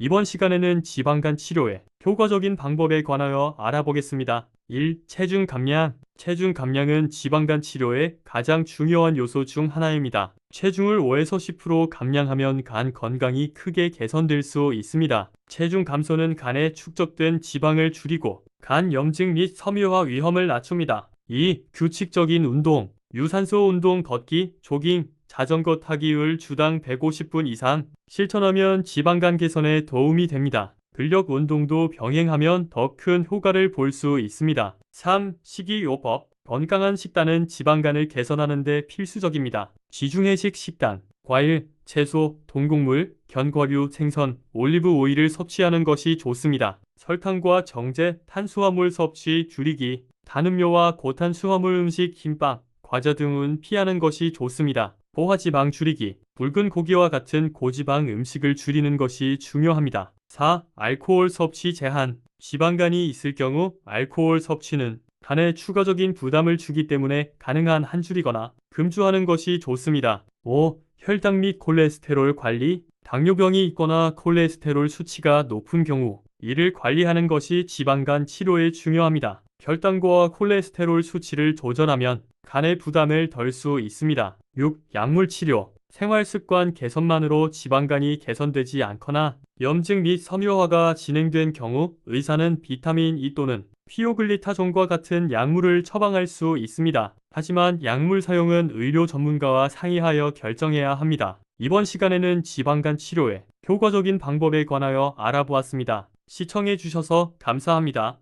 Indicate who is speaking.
Speaker 1: 이번 시간에는 지방간 치료의 효과적인 방법에 관하여 알아보겠습니다. 1. 체중 감량. 체중 감량은 지방간 치료의 가장 중요한 요소 중 하나입니다. 체중을 5에서 10% 감량하면 간 건강이 크게 개선될 수 있습니다. 체중 감소는 간에 축적된 지방을 줄이고 간 염증 및 섬유화 위험을 낮춥니다. 2. 규칙적인 운동. 유산소 운동 걷기, 조깅, 자전거 타기를 주당 150분 이상 실천하면 지방간 개선에 도움이 됩니다. 근력 운동도 병행하면 더 큰 효과를 볼 수 있습니다. 3. 식이요법. 건강한 식단은 지방간을 개선하는 데 필수적입니다. 지중해식 식단. 과일, 채소, 동곡물, 견과류, 생선, 올리브 오일을 섭취하는 것이 좋습니다. 설탕과 정제, 탄수화물 섭취 줄이기. 단음료와 고탄수화물 음식, 김밥, 과자 등은 피하는 것이 좋습니다. 포화지방 줄이기. 붉은 고기와 같은 고지방 음식을 줄이는 것이 중요합니다. 4. 알코올 섭취 제한. 지방간이 있을 경우 알코올 섭취는 간에 추가적인 부담을 주기 때문에 가능한 한 줄이거나 금주하는 것이 좋습니다. 5. 혈당 및 콜레스테롤 관리. 당뇨병이 있거나 콜레스테롤 수치가 높은 경우 이를 관리하는 것이 지방간 치료에 중요합니다. 혈당과 콜레스테롤 수치를 조절하면 간의 부담을 덜 수 있습니다. 6. 약물 치료. 생활 습관 개선만으로 지방간이 개선되지 않거나 염증 및 섬유화가 진행된 경우 의사는 비타민 E 또는 피오글리타존과 같은 약물을 처방할 수 있습니다. 하지만 약물 사용은 의료 전문가와 상의하여 결정해야 합니다. 이번 시간에는 지방간 치료의 효과적인 방법에 관하여 알아보았습니다. 시청해 주셔서 감사합니다.